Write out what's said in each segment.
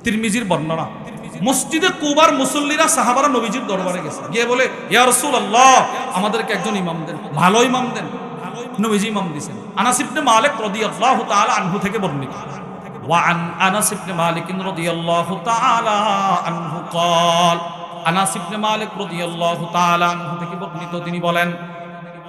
তিরমিজির বর্ণনা মসজিদে কুবার মুসল্লিরা সাহাবারা নবীজির দরবারে গেছে গিয়ে বলে ইয়া রাসূলুল্লাহ আমাদেরকে একজন ইমাম দেন ভালো ইমাম দেন নবীজি ইমাম দিয়েছেন আনাস ইবনে মালিক রাদিয়াল্লাহু তাআলা আনহু থেকে বর্ণিত ওয়া আন আনাস ইবনে মালিক রাদিয়াল্লাহু তাআলা আনহু قال আনাস ইবনে মালিক রাদিয়াল্লাহু তাআলা আনহু থেকে বর্ণিত তিনি বলেন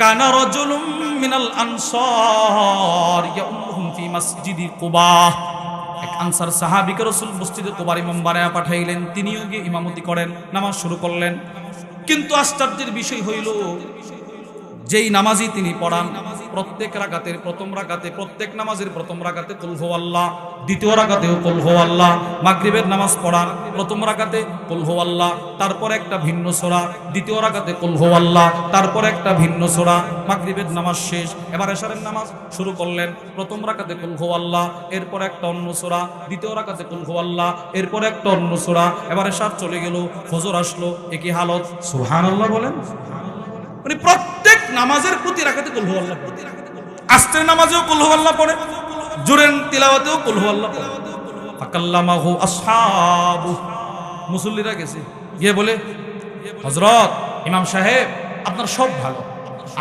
কানা রাজুলুম মিনাল আনসার ইয়াউমুহুম ফি মসজিদি কুবা আনসার সাহাবিকে রসুল মসজিদে কোবার ইমাম বানায়া পাঠাইলেন। তিনিও গিয়ে ইমামতি করেন, নামাজ শুরু করলেন। কিন্তু আশ্চর্যের বিষয় হইল, যেই নামাজি তিনি পড়ান প্রত্যেক রাগাতের প্রথম রাগাতে, প্রত্যেক নামাজের প্রথম রাগাতে কুলহু আল্লাহ, দ্বিতীয় রাগাতেও কুলহু আল্লাহ, মাগরিবের নামাজ পড়ান প্রথম রাগাতে কুলহু আল্লাহ, তারপর একটা ভিন্ন সোরা, দ্বিতীয় রাগাতে কুলহু আল্লাহ, তারপর একটা ভিন্ন সোরা, মাগরিবের নামাজ শেষ, এবার এশারের নামাজ শুরু করলেন, প্রথম রাগাতে কুলহু আল্লাহ, এরপর একটা অন্য সোরা, দ্বিতীয় রাগাতে কুলহু আল্লাহ, এরপর একটা অন্য সোরা, এবার এশার চলে গেল, ফজর আসলো একই হালত, সুবহানাল্লাহ বলেন? মানে প্রত্যেক নামাজের প্রতি রাখাতে কুলহু আল্লাহ পড়ে। আস্তের নামাজেও কুলহু আল্লাহ পড়ে জোরেন তিলাওয়াতেও কুলহু আল্লাহ পড়ে। ফাকাল্লামাহু আসহাবু। মুসল্লিরা গেছে, গিয়ে বলে, হযরত, ইমাম সাহেব, আপনার সব ভালো।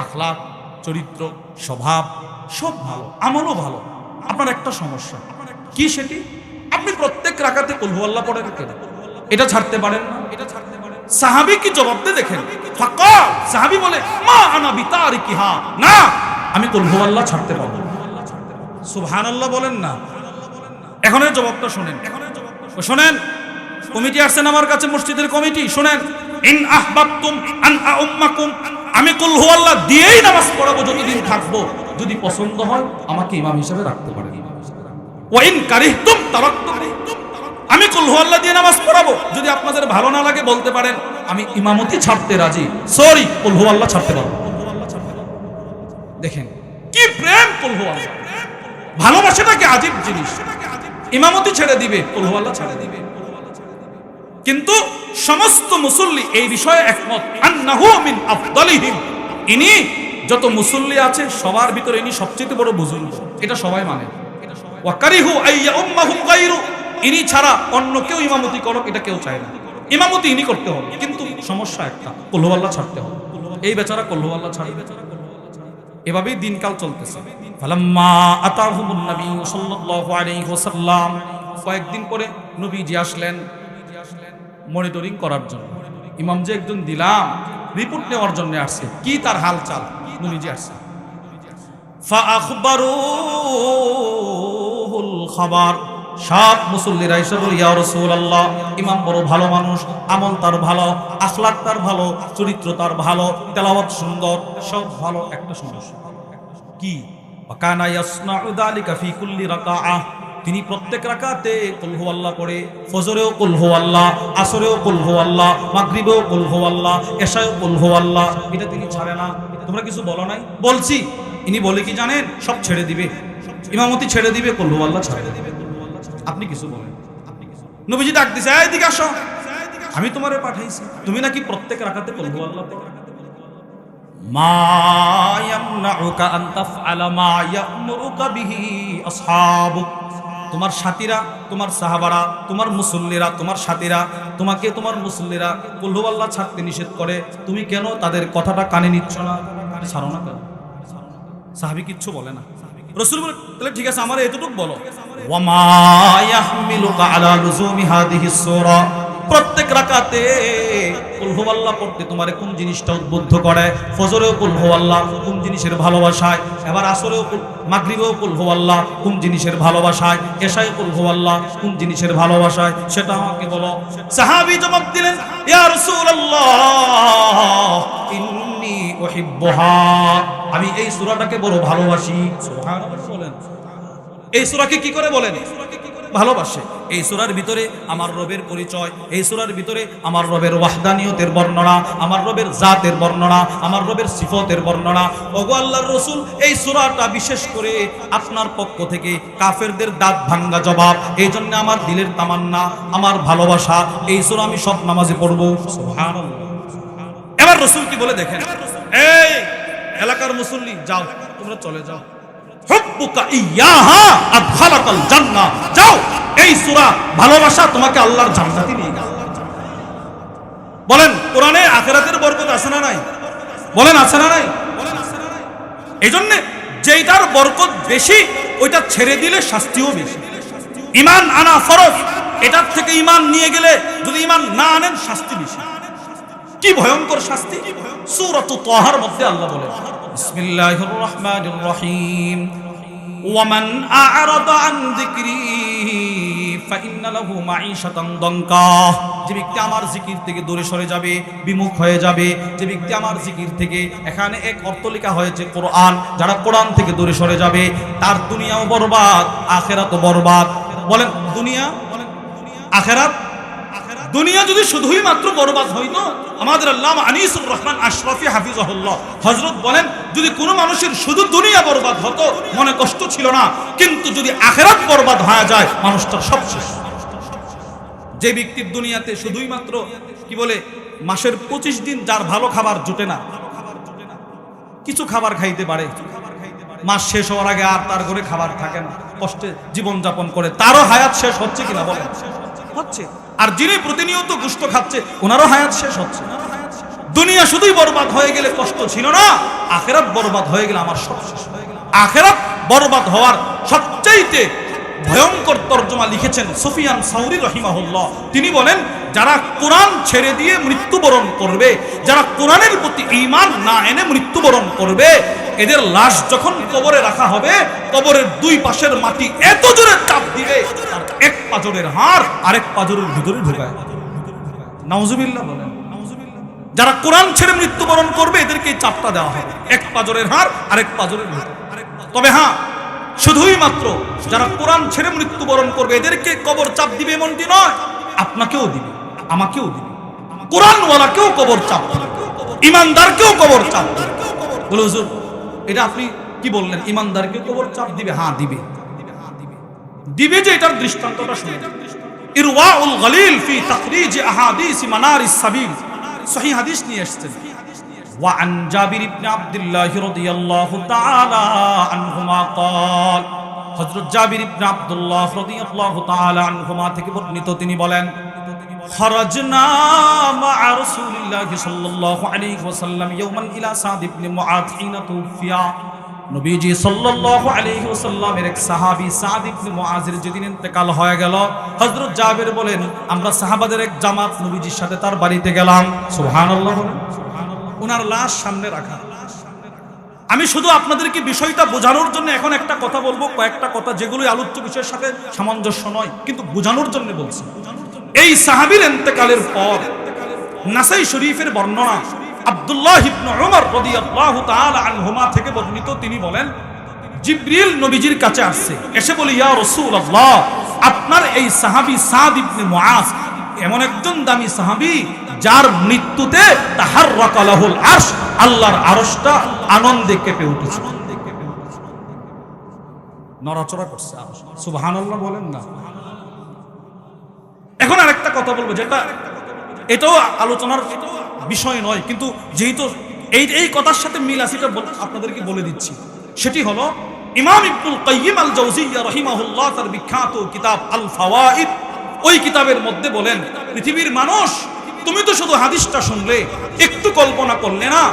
আখলাক, চরিত্র, স্বভাব, সব ভালো, আমলও ভালো। আপনার একটা সমস্যা, কি সেটি? আপনি প্রত্যেক রাখাতে কুলহু আল্লাহ পড়েন কেন এটা ছাড়তে পারেন না। এটা ছাড়তে পারেন সাহাবি কি জবাব দিয়ে দেখেন? ফাঁকা সাহাবি বলে, মা আনা বিতারিকি হা না, আমি কুলহু আল্লাহ ছাড়তে পারব সুবহানাল্লাহ বলেন না। এখন এর জবাবটা শুনেন। ও শোনেন, কমিটি আসছেন আমার কাছে, মসজিদের কমিটি, শোনেন। ইন আহবাবতুম আন আউম্মাকুম। আমি কুলহু আল্লাহ দিয়েই নামাজ পড়াবো, যতদিন থাকব। যদি পছন্দ হয়, আমাকে ইমাম হিসেবে রাখতে পারেন। ওয়া ইন কারিহতুম তারাক্তুম। আমি কুলহু আল্লাহ দিয়ে নামাজ পড়াবো, যদি আপনাদের ভালো না লাগে, বলতে পারেন। আমি ইমামতি ছাড়তে রাজি। সরি কুলহু আল্লাহ ছাড়তে পারব। দেখেন, কি প্রেম কুলহু আল্লাহ। ভালোবাসাটাকে আজীব জিনিস? ইমামতি ছেড়ে দিবে কুলহু আল্লাহ ছেড়ে দিবে। কিন্তু সমস্ত মুসল্লি এই বিষয়ে একমত। আন্নাহু মিন আফদালিহিম। ইনি যত মুসল্লি আছে, সবার ভিতরে ইনি সবচেয়ে বড় বুজুর্গ। এটা সবাই মানে। ওয়াকারিহু আইয়া উম্মাহুম গায়রু। ইনি ছাড়া অন্য কেউ ইমামতি করুক, এটা কেউ চায় না। ইমামতি ইনি করতে হবে, কিন্তু সমস্যা একটা কল্লু আল্লাহ ছাড়তে হবে। এই বেচারা কল্লু আল্লাহ ছাড়বে। এভাবেই দিনকাল চলতেছে। কয়েকদিন পরে নবীজি আসলেন মনিটরিং করার জন্য। ইমাম যে একজন দিলাম, রিপোর্ট নেওয়ার জন্য আসছে। কি তার হালচাল? নবীজি আসছে। খাবার। সব মুসল্লিরা এসে বলে, ইয়া রাসূলুল্লাহ, ইমাম বড় ভালো মানুষ, আমল তার ভালো, আখলাক তার ভালো, চরিত্র তার ভালো, তেলাওয়াত সুন্দর, সব ভালো একটা সমস্যা কি? কানা ইয়াসনাউ যালিকা ফি কুল্লি রাকাআহ তিনি প্রত্যেক রাকাতে কুলহু আল্লাহ পড়ে, ফজরেও কুলহু আল্লাহ, আসরেও কুলহু আল্লাহ, মাগরিবেও কুলহু আল্লাহ, এশায়ও কুলহু আল্লাহ। এটা তিনি ছাড়ে না। তোমরা কিছু বলো নাই? বলছি। ইনি বলে কি জানেন? সব ছেড়ে দিবে। ইমামতি ছেড়ে দিবে কুলহু আল্লাহ ছেড়ে দিবে। আপনি কিছু বলেন। নবীজি ডাক দিছে এই দিকে আসো। আমি তোমারে পাঠাইছি। তুমি নাকি প্রত্যেক রাকাতে কুলহু আল্লাহ তোমার সাথীরা, তোমার সাহাবারা, তোমার মুসল্লিরা, তোমার সাথীরা, তোমাকে তোমার মুসল্লিরা কুল্লু আল্লাহ ছাড়তে নিষেধ করে। তুমি কেন তাদের কথাটা কানে নিচ্ছ না? ছাড়ো না কেন? সাহাবি কিচ্ছু বলে না। রসুল বলে তাহলে ঠিক আছে আমার এতটুকু বলো। প্রত্যেক রাকাতে কুলহু আল্লাহ পড়তে তোমারে কোন জিনিসটা উদ্বুদ্ধ করে? ফজরেও কুলহু আল্লাহ কোন জিনিসের ভালোবাসায়? এবার আসরেও মাগরিবেও কুলহু আল্লাহ কোন জিনিসের ভালোবাসায়? এশায় কুলহু আল্লাহ কোন জিনিসের ভালোবাসায়? সেটা আমাকে বলো। সাহাবী জবাব দিলেন ইয়া রাসূলুল্লাহ আমি এই সূরাটাকে বড় ভালোবাসি। এই সূরাকে কি করে বলেন? ভালোবাসে। এই সূরার ভিতরে আমার রবের পরিচয়, এই সূরার ভিতরে আমার রবের ওয়াহদানিয়তের বর্ণনা, আমার রবের জাতের বর্ণনা, আমার রবের সিফতের বর্ণনা। ওগো আল্লাহর রসুল, এই সূরাটা বিশেষ করে আপনার পক্ষ থেকে কাফেরদের দাঁত ভাঙ্গা জবাব, এই জন্য আমার দিলের তামান্না, আমার ভালোবাসা, এই সূরা আমি সব নামাজে পড়ব। সুবহানাল্লাহ। এবার রসুল কি বলে দেখেন? এই এলাকার মুসল্লি, যাও, তোমরা চলে যাও। যেইটার বরকত বেশি, ওইটা ছেড়ে দিলে শাস্তিও বেশি। ইমান আনা ফরজ, এটার থেকে ইমান নিয়ে গেলে যদি ইমান না আনেন, শাস্তি বেশি। কি ভয়ঙ্কর শাস্তি? সূরাত তাহার মধ্যে আল্লাহ বলেন বিসমিল্লাহির রহমানির রহিম ওয়ামান আ'রাদা আন যিকরি যে ব্যক্তি আমার জিকির থেকে দূরে সরে যাবে, বিমুখ হয়ে যাবে, যে ব্যক্তি আমার জিকির থেকে এখানে এক অর্থ লেখা হয়েছে কোরআন, যারা কোরআন থেকে দূরে সরে যাবে, তার দুনিয়াও বরবাদ, আখেরাতও বরবাদ। বলেন, দুনিয়া, আখেরাত দুনিয়া যদি শুধুই মাত্র বরবাদ হইতো, আমাদের আল্লাহ আনিসুর রহমান আশরাফি হাফিজাহুল্লাহ হজরত বলেন, যদি কোনো মানুষের শুধু দুনিয়া বরবাদ হতো, মনে কষ্ট ছিল না। কিন্তু যদি আখেরাত বরবাদ হয়ে যায়, মানুষটার সব শেষ। যে ব্যক্তির দুনিয়াতে শুধুই মাত্র, কি বলে, মাসের পঁচিশ দিন যার ভালো খাবার জোটে না, কিছু খাবার খাইতে পারে। মাস শেষ হওয়ার আগে আর তার ঘরে খাবার থাকে না, কষ্টে জীবনযাপন করে। তারও হায়াত শেষ হচ্ছে কিনা বলেন। হচ্ছে, আর যিনি প্রতিনিয়ত গুষ্ট খাচ্ছে, ওনারও হায়াত শেষ হচ্ছে। দুনিয়া শুধুই বরবাদ হয়ে গেলে কষ্ট ছিল না, আখেরাত বরবাদ হয়ে গেলে আমার সব শেষ হয়ে গেল। আখেরাত বরবাদ হওয়ার সবচাইতে ভয়ঙ্কর তর্জমা লিখেছেন সুফিয়ান সাউরি রহিমাহুল্লাহ। তিনি বলেন, যারা কোরআন ছেড়ে দিয়ে মৃত্যুবরণ করবে, যারা কোরআনের প্রতি ঈমান না এনে মৃত্যুবরণ করবে, এদের লাশ যখন কবরে রাখা হবে, কবরের দুই পাশের মাটি এত জোরে চাপ দিবে, এক পাজরের হাড় আরেক পাজরের ভিতরে ঢুকায় নাউজুবিল্লাহ বলেন, যারা কোরআন ছেড়ে মৃত্যুবরণ করবে, এদেরকে চাপটা দেওয়া হবে। এক পাজরের হাড় আরেক পাজরের তবে হ্যাঁ শুধুই মাত্র যারা কোরআন ছেড়ে মৃত্যুবরণ করবে, এদেরকে কবর চাপ দিবে এমনটি নয়। আপনাকেও দিবে, আমাকেও দিবে। কোরআনওয়ালাকেও কবর চাপ ইমানদারকেও কবর চাপ বলে, হুজুর, এটা আপনি কি বললেন? ইমানদারকে কবর চাপ দিবে? হ্যাঁ দিবে। দিবে যে এটার দৃষ্টান্তটা শুনে ইরওয়াউল গলিল ফি তাখরিজ আহাদিস মানারিস সাবিল। সহিহ হাদিস নিয়ে এসেছেন। وعن جابر بن عبد الله رضي الله تعالى عنهما قال হযরত জাবির ইবনে আব্দুল্লাহ রাদিয়াল্লাহু তাআলা আনহুমা থেকে বর্ণিত তিনি বলেন خرجنا مع رسول الله صلى الله عليه وسلم يوما الى سعد بن معاذ حين توفي নবীজি সাল্লাল্লাহু আলাইহি ওয়াসাল্লামের এক সাহাবী সাদ ইবনে মুআজের যেদিন ইন্তেকাল হয়ে গেল হযরত জাবের বলেন আমরা সাহাবাদের এক জামাত নবীজির সাথে তার বাড়িতে গেলাম সুবহানাল্লাহ বলেন ওনার লাশ সামনে রাখা। আমি শুধু আপনাদেরকে বিষয়টা বোঝানোর জন্য এখন একটা কথা বলব, কয়েকটা কথা যেগুলো আলোচ্য বিষয়ের সাথে সামঞ্জস্য নয়, কিন্তু বোঝানোর জন্য বলছি। এই সাহাবীর ইন্তেকালের পর নাসাই শরীফের বর্ণনা আব্দুল্লাহ ইবনে উমর রাদিয়াল্লাহু তাআলা আনহুমা থেকে বর্ণিত। তিনি বলেন, জিব্রিল নবীজির কাছে আসছে। এসে বলি, ইয়া রাসূলুল্লাহ, আপনার এই সাহাবী সাদ ইবনে মুআজ, এমন একজন দামি সাহাবী যার মৃত্যুতে তাহার রাকালাহুল আরশ, আল্লাহর আরশটা আনন্দে কেঁপে উঠেছে। নড়াচড়া করছে সুবহানাল্লাহ বলেন না। এখন আরেকটা কথা বলব, যেটা এটাও আলোচনার বিষয় নয়, কিন্তু যেহেতু এই এই কথার সাথে মিল আছে, এটা আপনাদেরকে বলে দিচ্ছি। সেটি হলো, ইমাম ইবনুল কাইয়িম আল জাওজিয়্যা রাহিমাহুল্লাহ তার বিখ্যাত কিতাব আল ফাওয়াইদ ওই কিতাবের মধ্যে বলেন, পৃথিবীর মানুষ তুমি তো শুধু হাদিসটা শুনলে, একটু কল্পনা করলে না।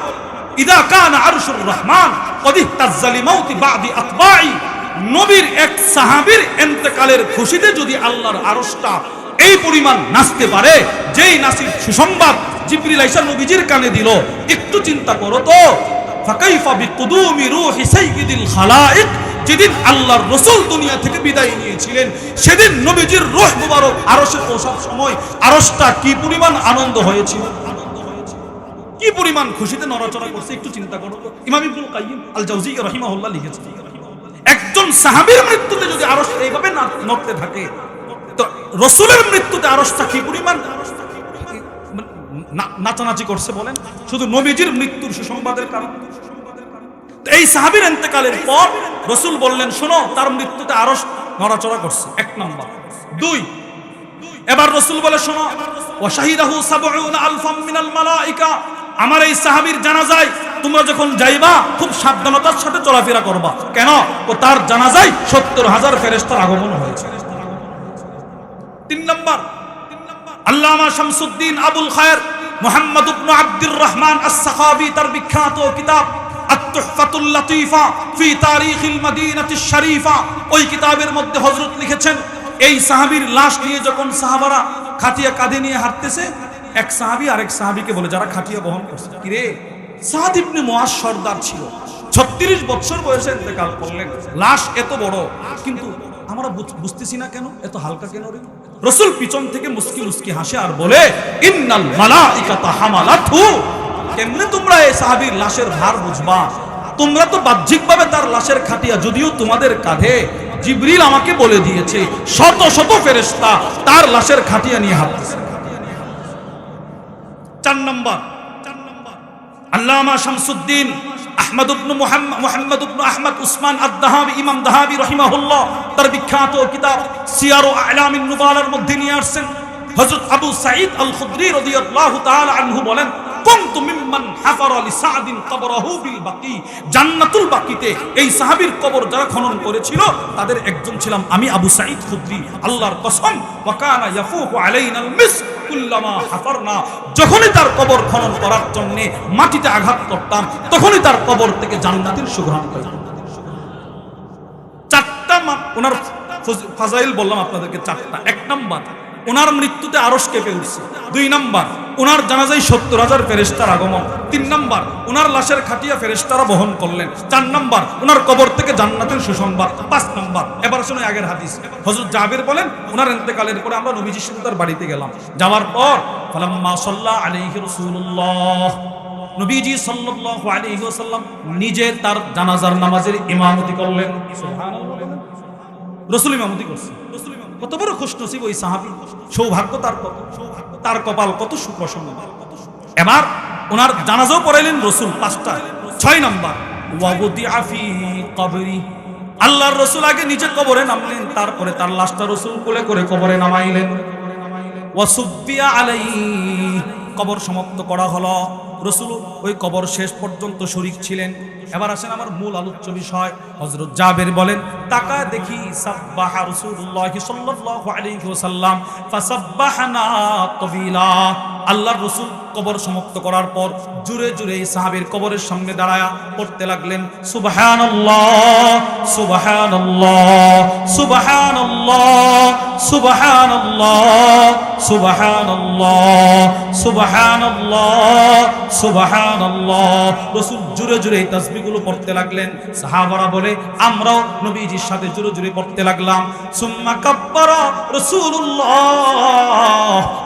ইদা কানা আরশুর রহমান কদ ইহতাজ্জা লিমাউতি বাদি আতবাই নবীর এক সাহাবীর ইন্তেকালের খুশিতে যদি আল্লাহর আরশটা এই পরিমাণ নাচতে পারে, যেই নাসির সুসংবাদ জিবরিল আইসা নবীজির কানে দিল, একটু চিন্তা করো তো। ফাকাইফা বিকুদুমি রূহি সাইয়্যিদিল খালাইক যেদিন আল্লাহর রসুল দুনিয়া থেকে বিদায় নিয়েছিলেন, সেদিন নবীজির রূহ মুবারক আরশে পৌঁছার সময় আরশটা কি পরিমাণ আনন্দ হয়েছিল? কি পরিমাণ খুশিতে নড়াচড়া করছে, একটু চিন্তা করো। ইমাম ইবনুল কাইয়িম আল জাওজিয়্যা রাহিমাহুল্লাহ লিখেছেন। একজন সাহাবীর মৃত্যুতে যদি আরশ এইভাবে নড়তে থাকে, তো রসুলের মৃত্যুতে আরশটা কি পরিমাণ নাচানাচি করছে বলেন? শুধু নবীজির মৃত্যুর সুসংবাদের কারণ? এই সাহাবীর ইন্তেকালের পর রসুল বললেন, শোনো, তার মৃত্যুতে আরশ নড়াচড়া করছে। এক নম্বর। দুই, এবার রসুল বলে, শোনো ওয়াশাহিদাহু সাবউনা আলফাম মিনাল মালাইকা। আমার এই সাহাবীর জানাজায় তোমরা যখন যাইবা, খুব সাবধানতার সাথে চলাফেরা করবা। কেন? ও তার জানাজায় সত্তর হাজার ফেরেস্তার আগমন হয়েছে। তিন নম্বর, আল্লামা শামসুদ্দিন আবুল খায়ের মোহাম্মদ ইবনু আব্দুর রহমান আস-সাখাবি তার বিখ্যাত কিতাব সাহাবীর লাশ নিয়ে যখন সাহাবারা খাটিয়া কাঁধে নিয়ে হাঁটতেছে, এক সাহাবী আরেক সাহাবীকে বলে, যারা খাটিয়া বহন করছে। কিরে? সাদ ইবনে মুআজ সর্দার ছিল। 36 বছর বয়সে ইন্তেকাল করলেন। লাশ এত বড়, কিন্তু আমরা বুঝতেছি না কেন? এত হালকা কেন রে? রসুল পিছন থেকে মুস্কি মুস্কি হাসে আর বলে, ইন্নাল মালাইকাতা হামালাতহু কেমনে তোমরা এই সাহাবীর লাশের ভার বুঝবা? তোমরা তো বাহ্যিকভাবে তার লাশের খাটিয়া, যদিও তোমাদের কাঁধে জিবরিল আমাকে বলে দিয়েছে, শত শত ফেরেশতা তার লাশের খাটিয়া নিয়ে হাঁটতেছে। চার নম্বর। আল্লামা শামসুদ্দিন আহমদ ইবনু মুহাম্মদ মুহাম্মদ ইবনু আহমদ উসমান আদ-দাহাবি, ইমাম দাহাবি রাহিমাহুল্লাহ, তার বিখ্যাত কিতাব সিয়ার আলামিন নুবালার মধ্যে নিয়ে আসছেন। হযরত আবু সাঈদ আল খুদরি রাদিয়াল্লাহু তাআলা আনহু বলেন কুনতু মিম্মান হাফারা লি কবরহু বিল বাকি। জান্নাতুল বাকিতে এই সাহাবীর কবর যারা খনন করেছিল, তাদের একজন ছিলাম আমি, আবু সাঈদ খুদরি। আল্লাহর কসম ওয়া কানা ইয়াফুহু আলাইনাল মিস কুল্লামা হাফারনা। যখনই তার কবর খনন করার জন্য মাটিতে আঘাত করতাম, তখনই তার কবর থেকে জান্নাতের সুঘ্রাণ পাইতাম চারটা ওনার ফাজাইল বললাম আপনাদেরকে, চারটা। এক নাম্বার ওনার মৃত্যুতে আরস কেঁপে উঠছে। দুই নাম্বার ওনার জানাজাই সত্তর হাজার ফেরেস্তার আগমন। তিন নাম্বার ওনার লাশের খাটিয়া ফেরেস্তারা বহন করলেন। চার নাম্বার ওনার কবর থেকে জান্নাতের সুসংবাদ। পাঁচ নাম্বার, এবার শুনে আগের হাদিস। হজরত জাবির বলেন ওনার ইন্তেকালের পরে আমরা নবীজির সাথে তার বাড়িতে গেলাম। যাওয়ার পর, ফালাম্মা সাল্লাহ আলাইহি রাসূলুল্লাহ, নবীজি সাল্লাল্লাহু আলাইহি ওয়াসাল্লাম নিজে তার জানাজার নামাজের ইমামতি করলেন। রসুল ইমামতি করছে কত বড় খুশ নসিব ওই সাহাবি। সৌভাগ্য তার কত, তার কপাল কত সুপ্রসন্ন। এবার ওনার জানাজাও পড়াইলেন রসুল পাঁচটা, ছয় নম্বর। আল্লাহর রসুল আগে নিজে কবরে নামলেন, তারপরে তার লাশটা রসুল কোলে করে কবরে নামাইলেন। ওয়াসুব্বিয়া আলাই কবর সমাপ্ত করা হলো। রসুল ওই কবর শেষ পর্যন্ত শরিক ছিলেন। এবার আসেন আমার মূল আলোচ্য বিষয়। হজরত জাবের বলেন, তাকায় দেখি আল্লাহর রসুল কবর সমাপ্ত করার পর জুড়ে জুড়ে এই সাহাবীর কবরের সামনে দাঁড়ায়া পড়তে লাগলেন, সুবহানাল্লাহ সুবহানাল্লাহ সুবহানাল্লাহ। সুবহানাল্লাহ সুবহানাল্লাহ সুবহানাল্লাহ সুবহানাল্লাহ। রাসূল জুড়ে জুড়ে এই তাসবিহগুলো পড়তে লাগলেন। সাহাবারা বলে, আমরাও নবীজির সাথে জুড়ে জুড়ে পড়তে লাগলাম। সুম্মা কাব্বারা রাসূলুল্লাহ।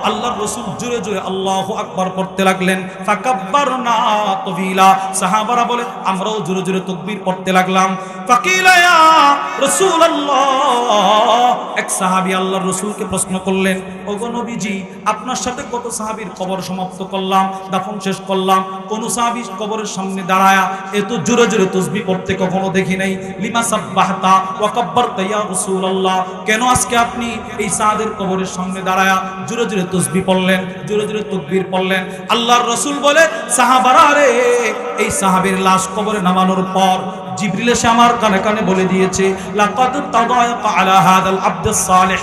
আল্লাহর রাসূল জুড়ে জুড়ে আল্লাহু আকবার পড়তে লাগলেন। ফাকাব্বারনা তাবিলা সাহাবারা বলে, আমরাও জোরে জোরে তাকবীর পড়তে লাগলাম। ফাকিলা রাসূলুল্লাহ। এক সাহাবী আল্লাহর রসুলকে প্রশ্ন করলেন নবীজি, আপনার সাথে কত সাহাবীর কবর সমাপ্ত করলাম, দাফন শেষ করলাম, কোন সাহাবী কবরের সামনে দাঁড়ায়া এত জোরে জোরে তাসবিহ পড়তে কখনো দেখি নাই? লিমা সাব্বাহতা ওয়া কাব্বারতা ইয়া রাসূলুল্লাহ। কেন আজকে আপনি এই সাহাদের কবরের সামনে দাঁড়ায়া জোরে জোরে তাসবিহ পড়লেন, জোরে জোরে তাকবীর পড়লেন? আল্লাহর রসুল বলে, সাহাবারা রে এই সাহাবীর লাশ কবরে নামানোর পর জিবরিল এসে আমার কানে কানে বলে দিয়েছে, লাকাদ আলা হাদাল সালিহ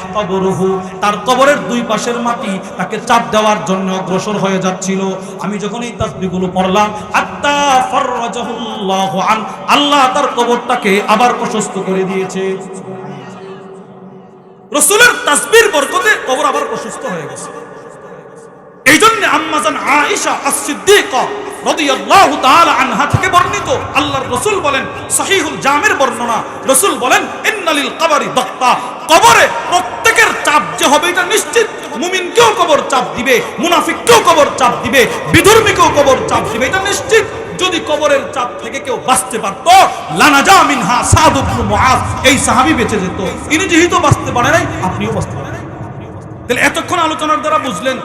তার কবরের দুই পাশের মাটি তাকে চাপ দেওয়ার জন্য অগ্রসর হয়ে যাচ্ছিল। আমি যখন এই তাসবিহগুলো পড়লাম আত্তা আন আল্লাহ তার কবরটাকে আবার প্রশস্ত করে দিয়েছে। রসুলের তাসবির বরকতে কবর আবার প্রশস্ত হয়ে গেছে। এই জন্য আম্মাজান আয়েশা as-সিদ্দিকা রাদিয়াল্লাহু তাআলা আনহা থেকে বর্ণিত। আল্লাহর রাসূল বলেন, সহিহুল বর্ণনা। রাসূল বলেন, ইন্নালিল কবরি কবরে প্রত্যেকের চাপ যে হবে এটা নিশ্চিত। কবর চাপ দিবে, মুনাফিককেও কবর চাপ দিবে, বিধর্মীকেও কবর চাপ দিবে, এটা নিশ্চিত। যদি কবরের চাপ থেকে কেউ বাঁচতে পারতো, লানাজা মিনহা সাদ মুআজ, এই সাহাবী বেঁচে যেত। ইনি যেহেতু বাঁচতে পারে নাই, আপনিও বাঁচতে পারেন তাহলে এতক্ষণ আলোচনার দ্বারা বুঝলেন